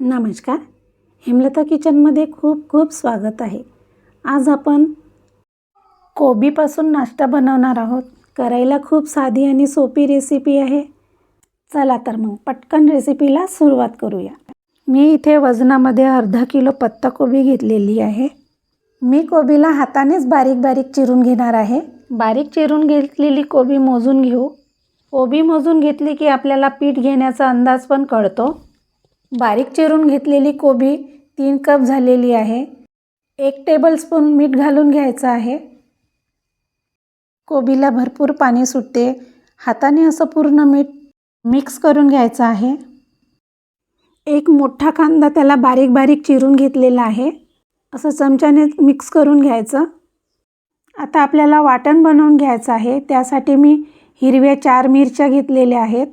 नमस्कार. हेमलता किचनमध्ये खूप खूप स्वागत आहे. आज आपण कोबीपासून नाश्ता बनवणार आहोत. करायला खूप साधी आणि सोपी रेसिपी आहे. चला तर मग पटकन रेसिपीला सुरुवात करूया. मी इथे वजनामध्ये अर्धा किलो पत्ताकोबी घेतलेली आहे. मी कोबीला हातानेच बारीक बारीक चिरून घेणार आहे. बारीक चिरून घेतलेली कोबी मोजून घेऊ. कोबी मोजून घेतली की आपल्याला पीठ घेण्याचा अंदाज पण कळतो. बारीक चिरून घेतलेली कोबी तीन कप झालेली आहे. एक टेबलस्पून मीठ घालून घ्यायचं आहे. कोबीला भरपूर पाणी सुटते. हाताने असं पूर्ण मीठ मिक्स करून घ्यायचं आहे. एक मोठा कांदा त्याला बारीक बारीक चिरून घेतलेला आहे. असं चमच्याने मिक्स करून घ्यायचं. आता आपल्याला वाटण बनवून घ्यायचं आहे. त्यासाठी मी हिरव्या चार मिरच्या घेतलेल्या आहेत.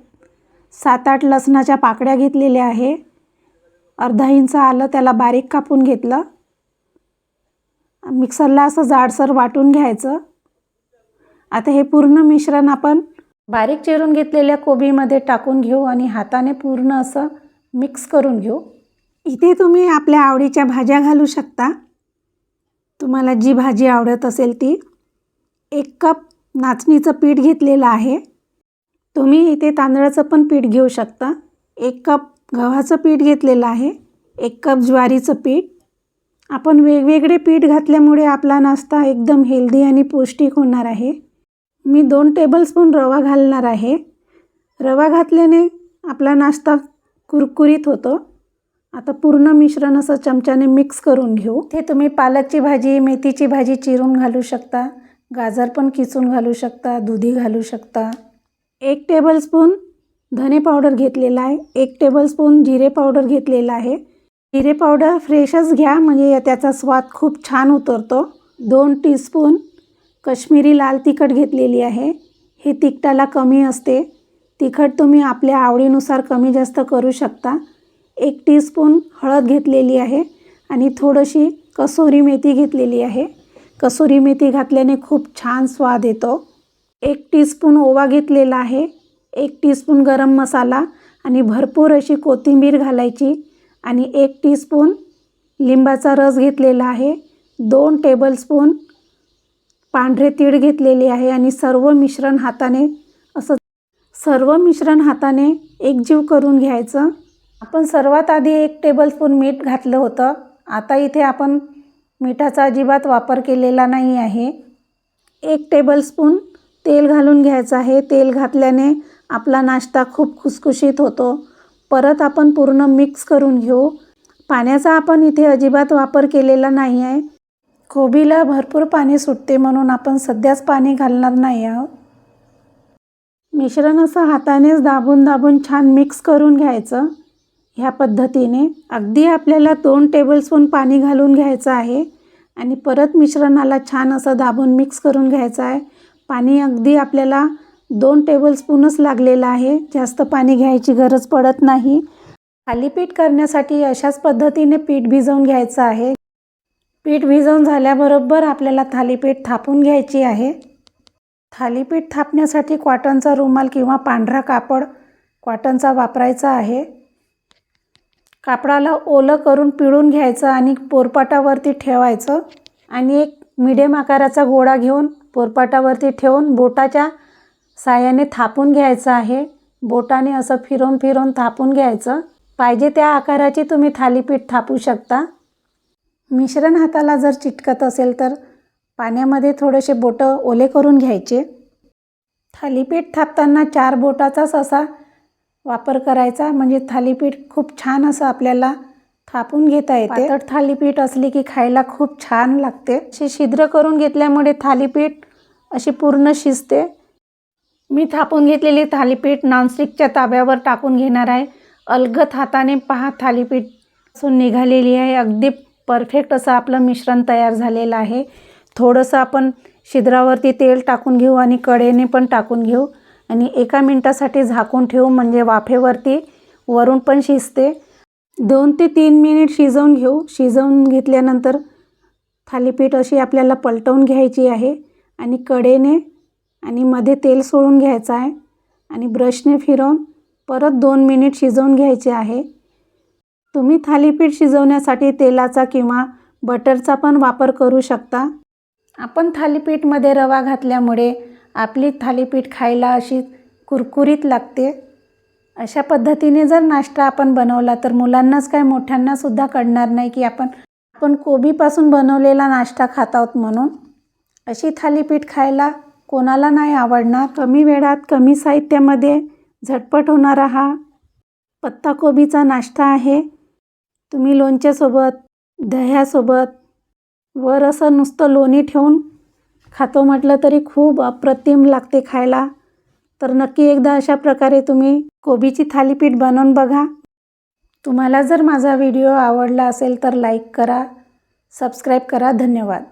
सात आठ लसणाच्या पाकळ्या घेतलेल्या आहे अर्धा इंच आलं त्याला बारीक कापून घेतलं. मिक्सरला असं जाडसर वाटून घ्यायचं. आता हे पूर्ण मिश्रण आपण बारीक चिरून घेतलेल्या कोबीमध्ये टाकून घेऊ आणि हाताने पूर्ण असं मिक्स करून घेऊ. इथे तुम्ही आपल्या आवडीच्या भाज्या घालू शकता. तुम्हाला जी भाजी आवडत असेल ती एक कप नाचणीचं पीठ घेतलेलं आहे. तुम्ही इथे तांदळाचं पण पीठ घेऊ शकता. एक कप गव्हाचं पीठ घेतलेलं आहे. एक कप ज्वारीचं पीठ. आपण वेगवेगळे पीठ घातल्यामुळे आपला नाश्ता एकदम हेल्दी आणि पौष्टिक होणार आहे. मी दोन टेबलस्पून रवा घालणार आहे. रवा घातल्याने आपला नाश्ता कुरकुरीत होतो. आता पूर्ण मिश्रण असं चमच्याने मिक्स करून घेऊ. ते तुम्ही पालकची भाजी मेथीची भाजी चिरून घालू शकता. गाजर पण किसून घालू शकता दुधी घालू शकता. एक टेबलस्पून धने पावडर घेतलेला आहे. एक टेबलस्पून जिरे पावडर घेतलेला आहे. जिरे पावडर फ्रेशच घ्या म्हणजे त्याचा स्वाद खूप छान उतरतो. दोन टीस्पून कश्मीरी लाल तिखट घेतलेली आहे. हे तिखटाला कमी असते. तिखट तुम्ही आपल्या आवडीनुसार कमी जास्त करू शकता. एक टीस्पून हळद घेतलेली आहे आणि थोडीशी कसोरी मेथी घेतलेली आहे. कसुरी मेथी घातल्याने खूप छान स्वाद येतो. एक टीस्पून ओवा घेतलेला आहे. एक टीस्पून गरम मसाला आणि भरपूर अशी कोथिंबीर घालायची आणि एक टीस्पून लिंबाचा रस घेतलेला आहे. दोन टेबलस्पून पांढरे तीळ घेतलेले आहे आणि सर्व मिश्रण हाताने असं सर्व मिश्रण हाताने एकजीव करून घ्यायचं. आपण सर्वात आधी एक टेबलस्पून मीठ घातलं होतं. आता इथे आपण मिठाचा अजिबात वापर केलेला नाही आहे. एक टेबलस्पून तेल घालून घ्यायचं आहे. तेल घातल्याने आपला नाश्ता खूप खुसखुशीत होतो. परत आपण पूर्ण मिक्स करून घेऊ. पाण्याचा आपण इथे अजिबात वापर केलेला नाही आहे कोबीला भरपूर पाणी सुटते म्हणून आपण सध्याच पाणी घालणार नाही आहोत. मिश्रण असं हातानेच दाबून दाबून छान मिक्स करून घ्यायचं. ह्या पद्धतीने अगदी आपल्याला दोन टेबलस्पून पाणी घालून घ्यायचं आहे. आणि परत मिश्रणाला छान असं दाबून मिक्स करून घ्यायचं आहे. पाणी अगदी आपल्याला दोन टेबलस्पूनच लागलेलं आहे. जास्त पाणी घ्यायची गरज पडत नाही. थालीपीठ करण्यासाठी अशाच पद्धतीने पीठ भिजवून घ्यायचं आहे. पीठ भिजवून झाल्याबरोबर आपल्याला थालीपीठ थापून घ्यायची आहे. थालीपीठ थापण्यासाठी कॉटनचा रुमाल किंवा पांढरा कापड कॉटनचा वापरायचा आहे. कापडाला ओलं करून पिळून घ्यायचं आणि पोरपाटावरती ठेवायचं. आणि एक मिडियम आकाराचा गोळा घेऊन पोरपाटावरती ठेवून बोटाच्या साह्याने थापून घ्यायचं आहे. बोटाने असं फिरून फिरून थापून घ्यायचं. पाहिजे त्या आकाराची तुम्ही थालीपीठ थापू शकता. मिश्रण हाताला जर चिटकत असेल तर पाण्यामध्ये थोडेसे बोटं ओले करून घ्यायचे. थालीपीठ थापताना चार बोटाचाच असा वापर करायचा. म्हणजे थालीपीठ खूप छान असं आपल्याला थापून घेता येते. तर थालीपीठ असली की खायला खूप छान लागते. अशी छिद्र करून घेतल्यामुळे थालीपीठ अशी पूर्ण शिजते. मी थापून घेतलेली थालीपीठ नॉनस्टिकच्या ताब्यावर टाकून घेणार आहे. अलगत हाताने पहा थालीपीठ असून निघालेली आहे. अगदी परफेक्ट असं आपलं मिश्रण तयार झालेलं आहे. थोडंसं आपण शिद्रावरती तेल टाकून घेऊ आणि कडेने पण टाकून घेऊ. आणि एका मिनटासाठी झाकून ठेवू म्हणजे वाफेवरती वरून पण शिजते. दोन ते तीन मिनिट शिजवून घेऊ. शिजवून घेतल्यानंतर थालीपीठ अशी आपल्याला पलटवून घ्यायची आहे. आणि कडेने आणि मध्ये तेल सोडून घ्यायचं आहे आणि ब्रशने फिरवून परत दोन मिनिट शिजवून घ्यायचे आहे. तुम्ही थालीपीठ शिजवण्यासाठी तेलाचा किंवा बटरचा पण वापर करू शकता. आपण थालीपीठमध्ये रवा घातल्यामुळे आपली थालीपीठ खायला अशी कुरकुरीत लागते. अशा पद्धतीने जर नाश्ता आपण बनवला तर मुलांनाच काय मोठ्यांनासुद्धा कळणार नाही की आपण आपण कोबीपासून बनवलेला नाश्ता खात आहोत म्हणून. अशी थालीपीठ खायला कोणाला नाही आवडणार? कमी वेळात कमी साहित्यामध्ये झटपट होणारा हा पत्ताकोबीचा नाश्ता आहे. तुम्ही लोणच्यासोबत दह्यासोबत वर असं नुसतं लोणी ठेवून खातो म्हटलं तरी खूप अप्रतिम लागते खायला. तर नक्की एकदा अशा प्रकारे तुम्ही कोबीची थालीपीठ बनवून बघा. तुम्हाला जर माझा व्हिडिओ आवडला असेल तर लाईक करा सबस्क्राईब करा. धन्यवाद.